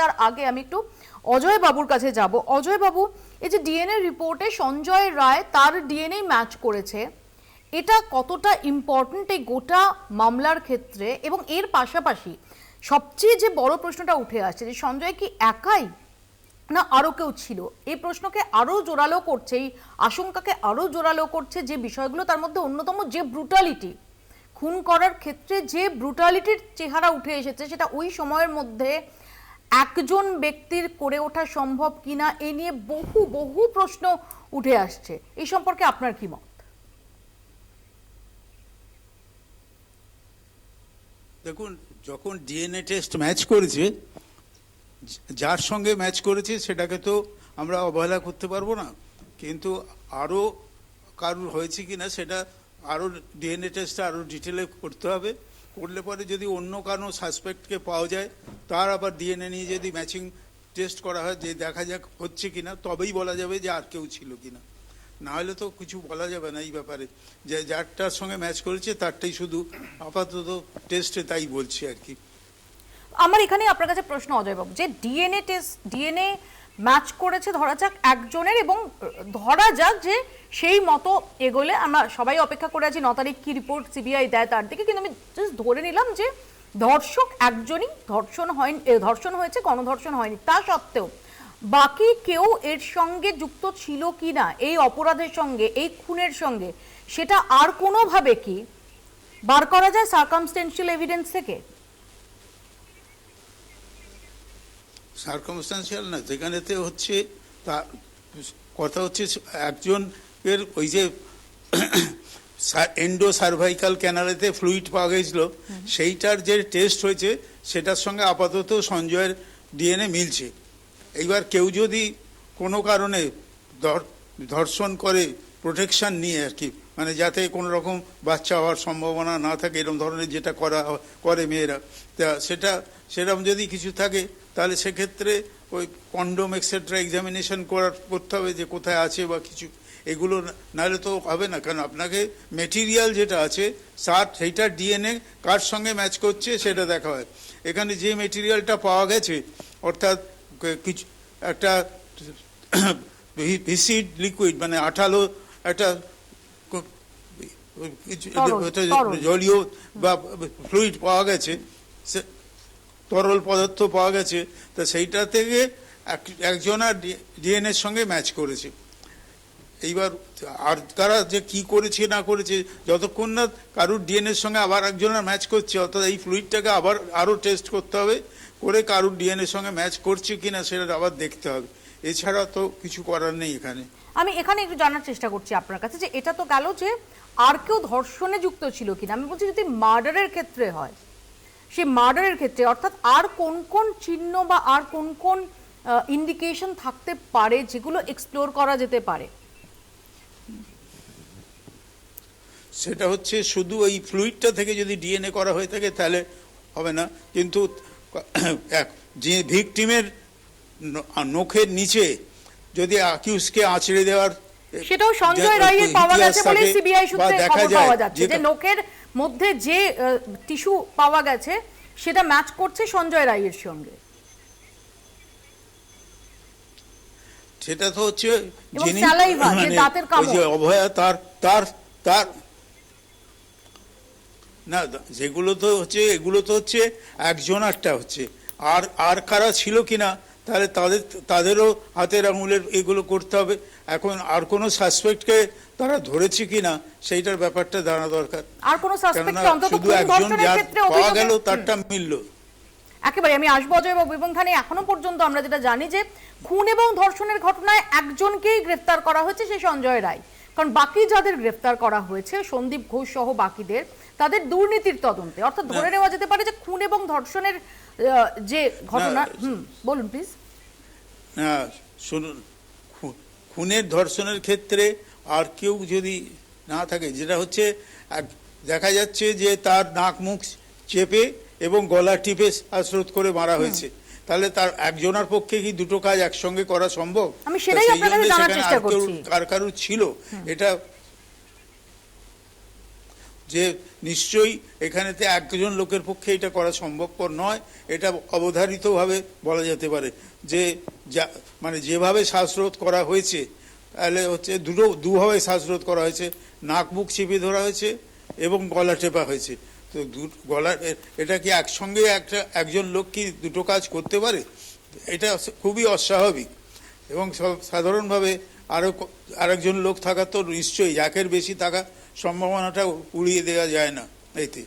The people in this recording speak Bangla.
তার আগে আমি একটু অজয় বাবুর কাছে যাব। অজয় বাবু, এই যে ডিএনএ রিপোর্টে সঞ্জয় রায় তার ডিএনএ ম্যাচ করেছে, এটা কতটা ইম্পর্ট্যান্ট এই গোটা মামলার ক্ষেত্রে? এবং এর পাশাপাশি সবচেয়ে যে বড় প্রশ্নটা উঠে আসছে যে সঞ্জয় কি একাই না আরও কেউ ছিল? এই প্রশ্নকে আরও জোরালো করছে, এই আশঙ্কাকে আরও জোরালো করছে যে বিষয়গুলো তার মধ্যে অন্যতম যে ব্রুটালিটি খুন করার ক্ষেত্রে যে ব্রুটালিটির চেহারা উঠে এসেছে সেটা ওই সময়ের মধ্যে একজন ব্যক্তির করে ওঠা সম্ভব কিনা এ নিয়ে বহু বহু প্রশ্ন উঠে আসছে। এই সম্পর্কে আপনার কি মত? দেখুন, যখন ডিএনএ টেস্ট ম্যাচ করেছে, যার সঙ্গে ম্যাচ করেছে সেটাকে তো আমরা অবহেলা করতে পারব না। কিন্তু আরও কারুর হয়েছে কি না সেটা আরও ডিএনএ টেস্টটা আরও ডিটেলে করতে হবে। করলে পরে যদি অন্য কারও সাসপেক্টকে পাওয়া যায়, তার আবার ডিএনএ নিয়ে যদি ম্যাচিং টেস্ট করা হয়, যে দেখা যাক হচ্ছে কিনা, তবেই বলা যাবে যে আর কেউ ছিল কিনা। না হলে তো কিছু বলা যাবে না এই ব্যাপারে। যে যারটার সঙ্গে ম্যাচ করেছে, তারটাই শুধু আপাতত টেস্টে তাই বলছি আর কি। আমার এখানে আপনার কাছে প্রশ্ন, অজয়বাবু, যে ডিএনএ টেস্ট ডিএনএ ম্যাচ করেছে, ধরা যাক একজনের এবং ধরা যাক যে সেই মতো এগোলে আমরা সবাই অপেক্ষা করে আছি, ন তারিখ কি রিপোর্ট সিবিআই দেয় তার দিকে। কিন্তু আমি জাস্ট ধরে নিলাম যে ধর্ষক একজনই ধর্ষণ হয়নি ধর্ষণ হয়েছে, গণধর্ষণ হয়নি। তা সত্ত্বেও বাকি কেউ এর সঙ্গে যুক্ত ছিল কি না, এই অপরাধের সঙ্গে, এই খুনের সঙ্গে, সেটা আর কোনোভাবে কি বার করা যায় সার্কামস্টেন্সিয়াল এভিডেন্স থেকে? সার্কমস্টান্সিয়াল না যেখানেতে হচ্ছে তা কথা হচ্ছে একজন এর ওই যে এন্ডো সার্ভাইকাল ক্যানালেতে ফ্লুইড পাওয়া গেছিল সেইটার যে টেস্ট হয়েছে সেটার সঙ্গে আপাতত সঞ্জয়ের ডিএনএ মিলছে। এইবার কেউ যদি কোনো কারণে ধর- ধর্ষণ করে প্রোটেকশন নিয়ে আর কি মানে যাতে কোনো রকম বাচ্চা হওয়ার সম্ভাবনা না থাকে এরকম ধরনের যেটা করা করে মেয়েরা তা সেটা সেরকম যদি কিছু থাকে তাহলে সেক্ষেত্রে ওই কন্ডোম এক্সেট্রা এক্সামিনেশন করার করতে হবে যে কোথায় আছে বা কিছু এগুলো নাহলে তো হবে না কারণ আপনাকে মেটেরিয়াল যেটা আছে সার সেইটা ডিএনএ কার সঙ্গে ম্যাচ করছে সেটা দেখা হয় এখানে যে মেটেরিয়ালটা পাওয়া গেছে অর্থাৎ কিছু একটা ভিসিড লিকুইড মানে আঠালো একটা। জলীয় বা ফ্লুইড পাওয়া গেছে সে- তরল পদার্থ পাওয়া গেছে, তা সেইটা থেকে এক- একজনের ডিএনএর সঙ্গে ম্যাচ করেছে। এইবার আর তারা যে কি করেছে, না করেছে, যতক্ষণ না কারুর ডিএনএর সঙ্গে আবার একজনের ম্যাচ করছে, অর্থাৎ এই ফ্লুইডটাকে আবার আরও টেস্ট করতে হবে, করে কারুর ডিএনএর সঙ্গে ম্যাচ করছে কি না সেটা আবার দেখতে হবে। এছাড়া তো কিছু করার নেই এখানে। আমি এখানে একটু জানার চেষ্টা করছি আপনার কাছে যে এটা তো গেল যে আর কেউ ধর্ষণে যুক্ত ছিল কিনা। আমি বলছি যদি মার্ডারের ক্ষেত্রে হয় সে মার্ডারের ক্ষেত্রে অর্থাৎ আর কোন কোন চিহ্ন বা আর কোন কোন ইন্ডিকেশন থাকতে পারে যেগুলো এক্সপ্লোর করা যেতে পারে? সেটা হচ্ছে শুধু ওই ফ্লুইডটা থেকে যদি ডিএনএ করা হয়ে থাকে তাহলে হবে না। কিন্তু এক যে ভিকটিমের নখের নিচে যদি অ্যাকিউজকে আঁচড়ে দেওয়ার সেটাও সঞ্জয় রায়ের পাওয়া গেছে বলে সিবিআই সূত্রে খবর পাওয়া যাচ্ছে যে নখের মধ্যে যে টিস্যু পাওয়া গেছে সেটা ম্যাচ করছে সঞ্জয় রায়ের সঙ্গে সেটা তো হচ্ছে মানে। অভয়া তার তার তার না যেগুলো তো হচ্ছে এগুলো তো হচ্ছে একজনারটা হচ্ছে আর আর কারা ছিল কিনা তাহলে তাদের তাদেরও হাতের আঙুলের এগুলো করতে হবে। এখন আর কোনো সাসপেক্টকে তারা ধরেছে কিনা সেইটার ব্যাপারটা জানা দরকার। আর কোনো সাসপেক্ট অন্তত শুধু একজন পাওয়া গেল তারটা মিলল। একেবারে আমি আসব অজয়বাবু এবং খানে এখনও পর্যন্ত আমরা যেটা জানি যে খুন এবং ধর্ষণের ঘটনায় একজনকেই গ্রেফতার করা হয়েছে সে সঞ্জয় রায়। কারণ বাকি যাদের গ্রেফতার করা হয়েছে সন্দীপ ঘোষ সহ বাকিদের তাদের দুর্নীতির তদন্তে। অর্থাৎ ধরে নেওয়া যেতে পারে যে খুন এবং ধর্ষণের যে ঘটনা হুম বলুন প্লিজ হ্যাঁ শুনুন খুনের ধর্ষণের ক্ষেত্রে আর কেউ যদি না থাকে যেটা হচ্ছে দেখা যাচ্ছে যে তার নাক মুখ চেপে এবং গলা টিপে আশ্রোধ করে মারা হয়েছে। তাহলে তার একজনের পক্ষে কি দুটো কাজ একসঙ্গে করা সম্ভব? আমি সেটাই জন্যে জানার চেষ্টা করছি। কার কারুর ছিল এটা যে নিশ্চয়ই এখানেতে একজন লোকের পক্ষে এটা করা সম্ভবপর নয় এটা অবধারিতভাবে বলা যেতে পারে। যে যা মানে যেভাবে শ্বাসরোধ করা হয়েছে তাহলে হচ্ছে দুটো দুভাবে শ্বাসরোধ করা হয়েছে। নাক মুখ চেপে ধরা হয়েছে এবং গলা টেপা হয়েছে। তো দু- গলা এটা কি একসঙ্গে একটা, একজন লোক কি দুটো কাজ করতে পারে? এটা খুবই অস্বাভাবিক। এবং সাধারণভাবে আরও আরেকজন লোক থাকা তো নিশ্চয়ই, যাকের বেশি থাকা সম্ভাবনাটা উড়িয়ে দেওয়া যায় না এতে।